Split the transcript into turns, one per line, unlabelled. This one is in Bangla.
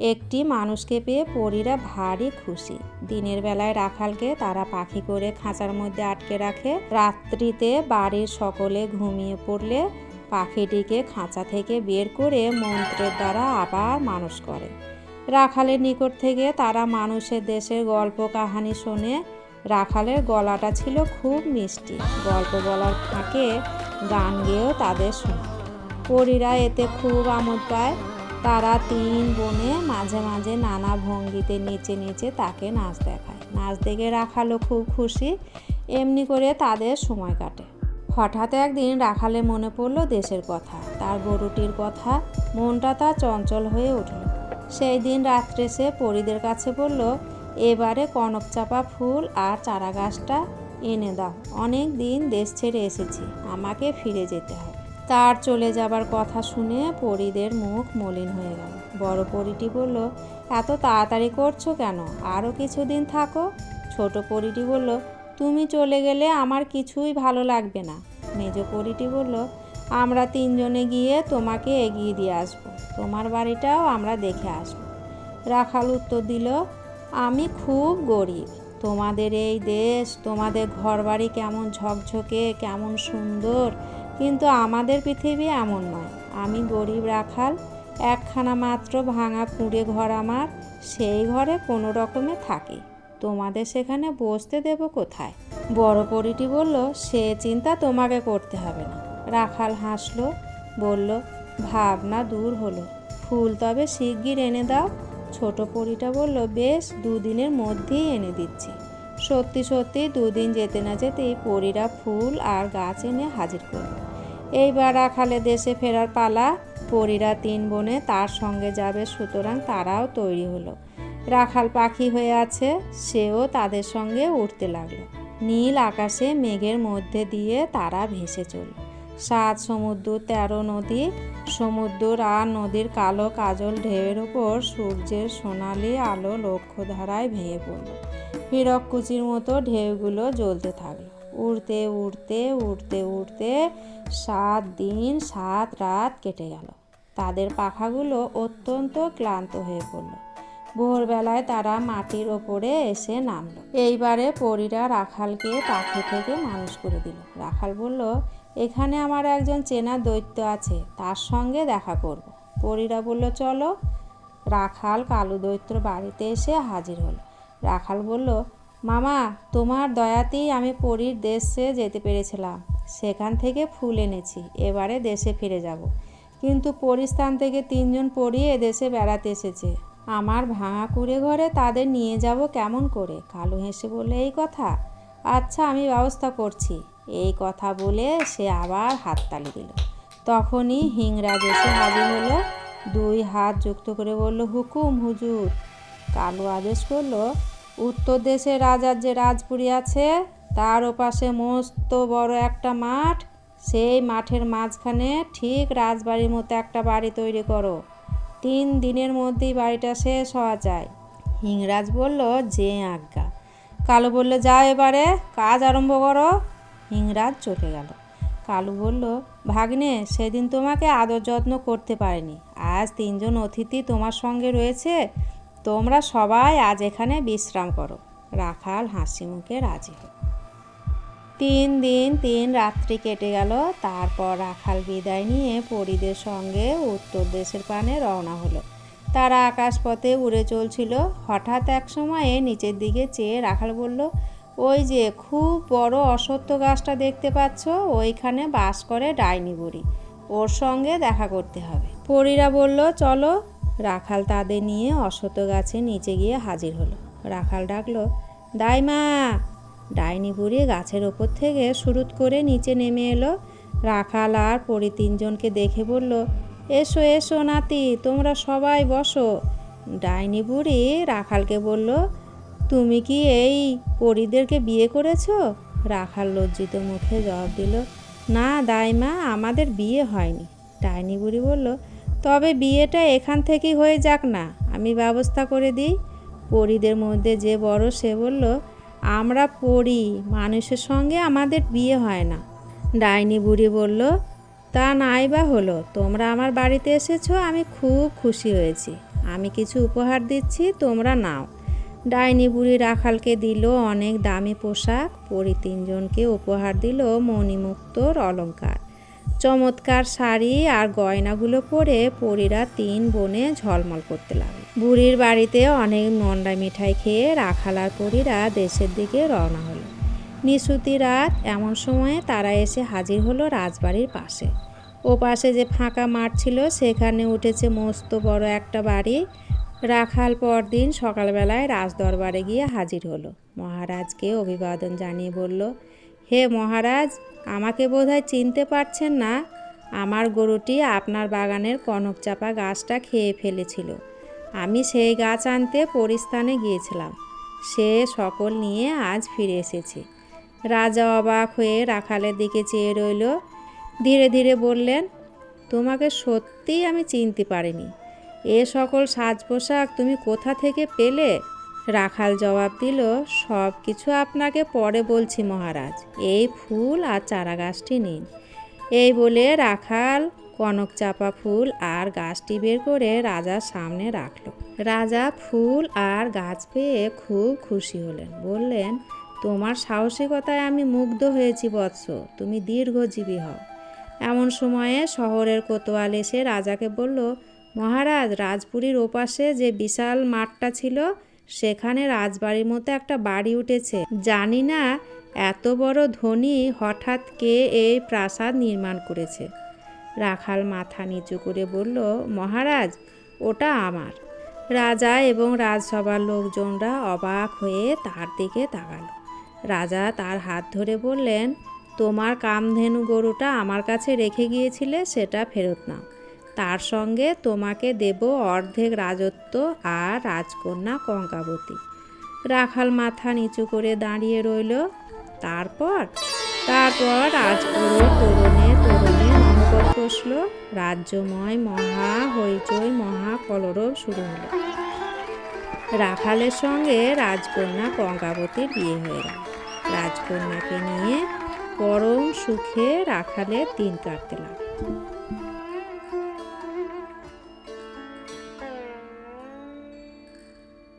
একটি মানুষকে পেয়ে পরীরা ভারী খুশি। দিনের বেলায় রাখালকে তারা পাখি করে খাঁচার মধ্যে আটকে রাখে। রাত্রিতে বাড়ির সকলে ঘুমিয়ে পড়লে পাখিটিকে খাঁচা থেকে বের করে মন্ত্রের দ্বারা আবার মানুষ করে। রাখালের নিকট থেকে তারা মানুষের দেশের গল্প কাহানি শোনে রাখালের গলাটা ছিল খুব মিষ্টি। গল্প বলার ফাঁকে গান গেয়েও তাদের শোনা। পরীরা এতে খুব আমোদ পায়। তারা তিন বোনে মাঝে মাঝে নানা ভঙ্গিতে নিচে নিচে তাকে নাচ দেখায়। নাচ দেখে রাখালো খুব খুশি, এমনি করে তাদের সময় কাটে। হঠাৎ একদিন রাখালে মনে পড়ল দেশের কথা, তার গরুটির কথা, মনটা তার চঞ্চল হয়ে উঠল। সেই দিন রাত্রে সে পরীদের কাছে বলল, এবারে কনক চাপা ফুল আর চারা গাছটা এনে দাও, অনেক দিন দেশ ছেড়ে এসেছি, আমাকে ফিরে যেতে হবে। তার চলে যাবার কথা শুনে পরীদের মুখ মলিন হয়ে গেল। বড় পরীটি বলল, এত তাড়াতাড়ি করছ কেন? আরও কিছুদিন থাকো। ছোট পরীটি বলল, তুমি চলে গেলে আমার কিছুই ভালো লাগবে না। মেজ পরীটি বলল, আমরা তিনজনে গিয়ে তোমাকে এগিয়ে দিয়ে আসব। তোমার বাড়িটাও আমরা দেখে আসব। রাখাল উত্তর দিল, আমি খুব গরিব। তোমাদের এই দেশ, তোমাদের ঘরবাড়ি কেমন ঝকঝকে, কেমন সুন্দর। কিন্তু আমাদের পৃথিবী এমন নয়। আমি গরিব রাখাল, একখানা মাত্র ভাঙা কুঁড়ে ঘর আমার, সেই ঘরে কোনো রকমে থাকি। তোমাদের সেখানে বসতে দেব কোথায়? বড় পরিটি বলল, সে চিন্তা তোমাকে করতে হবে না। রাখাল হাসলো, বলল, ভাবনা দূর হলো। ফুল তবে শিগগির এনে দাও। ছোট পরিটা বলল, বেশ, দুদিনের মধ্যেই এনে দিচ্ছি। সত্যি সত্যি দুদিন যেতে না যেতেই পরীরা ফুল আর গাছ এনে হাজির করল এইবার রাখালে দেশে ফেরার পালা, পরীরা তিন বোনে তার সঙ্গে যাবে, সুতরাং তারাও তৈরি হলো। রাখাল পাখি হয়ে আছে, সেও তাদের সঙ্গে উঠতে লাগল। নীল আকাশে মেঘের মধ্যে দিয়ে তারা ভেসে চলল। সাত সমুদ্র, তেরো নদী, সমুদ্র আর নদীর কালো কাজল ঢেউয়ের উপর সূর্যের সোনালি আলো লক্ষ্যধারায় ভেঙে পড়ল। হীরককুচির মতো ঢেউগুলো জ্বলতে থাকল। উড়তে উড়তে উড়তে উড়তে সাত দিন, সাত রাত কেটে গেল। তাদের পাখাগুলো অত্যন্ত ক্লান্ত হয়ে পড়ল। ভোরবেলায় তারা মাটির ওপরে এসে নামলো। এইবারে পরীরা রাখালকে পাখি থেকে মানুষ করে দিল। রাখাল বলল, এখানে আমার একজন চেনা দৈত্য আছে, তার সঙ্গে দেখা করব। পরীরা বলল, চলো। রাখাল কালু দৈত্য বাড়িতে এসে হাজির হলো। রাখাল বলল, মামা, তোমার দয়াতেই আমি পরীর দেশে যেতে পেরেছিলাম। সেখান থেকে ফুল এনেছি, এবারে দেশে ফিরে যাব। কিন্তু পরিস্থান থেকে তিনজন পড়ি এদেশে বেড়াতে এসেছে। আমার ভাঙা কুড়ে ঘরে তাদের নিয়ে যাব কেমন করে? কালু হেসে বললে, এই কথা? আচ্ছা আমি ব্যবস্থা করছি। এই কথা বলে সে আবার হাততালি দিল। তখনই হিংরাজ এসে হাজির হলো। দুই হাত যুক্ত করে বলল, হুকুম, হুজুর। কালু আদেশ করল, উত্তর দেশে রাজার যে রাজপুরী আছে, তার ওপাশে মস্ত বড় একটা মাঠ, সেই মাঠের মাঝখানে ঠিক রাজবাড়ির মতো একটা বাড়ি তৈরি করো। তিন দিনের মধ্যেই বাড়িটা শেষ হওয়া যায়। হিংরাজ বলল, যে আজ্ঞা। কালু বলল, যাও এবারে, কাজ আরম্ভ করো। হিংরাজ চলে গেল। কালু বলল, ভাগ্নে, সেদিন তোমাকে আদর যত্ন করতে পারিনি। আজ তিনজন অতিথি তোমার সঙ্গে রয়েছে তোমরা সবাই আজ এখানে বিশ্রাম করো। রাখাল হাসি মুখে রাজি হল। তিন দিন তিন রাত্রি কেটে গেল, তারপর রাখাল বিদায় নিয়ে পরীদের সঙ্গে উত্তর দেশের পানে রওনা হলো। তারা আকাশপথে উড়ে চলছিল। হঠাৎ এক সময়ে নিচের দিকে চেয়ে রাখাল বলল, ওই যে খুব বড় অসত্য গাছটা দেখতে পাচ্ছ, ওইখানে বাস করে ডাইনি বুড়ি। ওর সঙ্গে দেখা করতে হবে। পরীরা বলল, চলো রাখাল তাদের নিয়ে অসত্য গাছে নিচে গিয়ে হাজির হলো। রাখাল ডাকলো, দাইমা! ডাইনি বুড়ি গাছের ওপর থেকে শুরুত করে নিচে নেমে এলো। রাখাল আর পরি তিনজনকে দেখে বলল, এসো এসো নাতি, তোমরা সবাই বসো। ডাইনি বুড়ি রাখালকে বলল, তুমি কি এই পরিদেরকে বিয়ে করেছ? রাখাল লজ্জিত মুখে জবাব দিল, না দাইমা, আমাদের বিয়ে হয়নি। ডাইনি বুড়ি বলল তবে বিয়েটা এখান থেকেই হয়ে যাক না। আমি ব্যবস্থা করে দিই। পরিদের মধ্যে যে বড় সে বলল, আমরা পড়ি মানুষের সঙ্গে আমাদের বিয়ে হয় না। ডাইনি বুড়ি বলল, তা নাই বা হলো, তোমরা আমার বাড়িতে এসেছ, আমি খুব খুশি হয়েছি। আমি কিছু উপহার দিচ্ছি, তোমরা নাও। ডাইনি বুড়ি রাখালকে দিল অনেক দামি পোশাক। পরি তিনজনকে উপহার দিল মণিমুক্তর অলংকার। চমৎকার শাড়ি আর গয়নাগুলো পরে পরীরা তিন বোনে ঝলমল করতে লাগল। বুড়ির বাড়িতে অনেক মন্ডা মিঠাই খেয়ে রাখাল আর পরীরা দেশের দিকে রওনা হলো। নিশুতি রাত, এমন সময়ে তারা এসে হাজির হলো রাজবাড়ির পাশে। ও পাশে যে ফাঁকা মাঠ ছিল, সেখানে উঠেছে মস্ত বড় একটা বাড়ি। রাখাল পরদিন সকালবেলায় রাজদরবারে গিয়ে হাজির হলো। মহারাজকে অভিবাদন জানিয়ে বলল, হে মহারাজ আমাকে বোধহয় চিনতে পারছেন না, আমার গরুটি আপনার বাগানের কনক চাপা গাছটা খেয়ে ফেলেছিল। আমি সেই গাছ আনতে পরিস্থানে গিয়েছিলাম। সে সকল নিয়ে আজ ফিরে এসেছি। রাজা অবাক হয়ে রাখালের দিকে চেয়ে রইল। ধীরে ধীরে বললেন, তোমাকে সত্যিই আমি চিনতে পারিনি। এ সকল সাজ পোশাক তুমি কোথা থেকে পেলে? রাখাল জবাব দিল, সব কিছু আপনাকে পরে বলছি মহারাজ। এই ফুল আর চারা গাছটি নিন। এই বলে রাখাল কনক চাপা ফুল আর গাছটি বের করে রাজার সামনে রাখল। রাজা ফুল আর গাছ পেয়ে খুব খুশি হলেন। বললেন, তোমার সাহসিকতায় আমি মুগ্ধ হয়েছি বৎস। তুমি দীর্ঘজীবী হও। এমন সময়ে শহরের কোতোয়াল এসে রাজাকে বলল, মহারাজ, রাজপুরীর ওপাশে যে বিশাল মাঠটা ছিল সেখানে রাজবাড়ির মতো একটা বাড়ি উঠেছে। জানি না এত বড় ধনী হঠাৎ কে এই প্রাসাদ নির্মাণ করেছে। রাখাল মাথা নিচু করে বলল, মহারাজ, ওটা আমার। রাজা এবং রাজসভার লোকজনরা অবাক হয়ে তার দিকে তাকালো। রাজা তার হাত ধরে বললেন, তোমার কামধেনু গরুটা আমার কাছে রেখে গিয়েছিলে, সেটা ফেরত নাও। তার সঙ্গে তোমাকে দেব অর্ধেক রাজত্ব আর রাজকন্যা কঙ্কাবতী। রাখাল মাথা নিচু করে দাঁড়িয়ে রইল। তারপর তারপর রাজপুরে তরুণে তরুণে মহকর কষল। রাজ্যময় মহা হইচই মহা কলরব শুরু হলো। রাখালের সঙ্গে রাজকন্যা কঙ্কাবতীর বিয়ে হয়ে গেল। রাজকন্যাকে নিয়ে পরম সুখে রাখালের দিন কাটতে লাগল।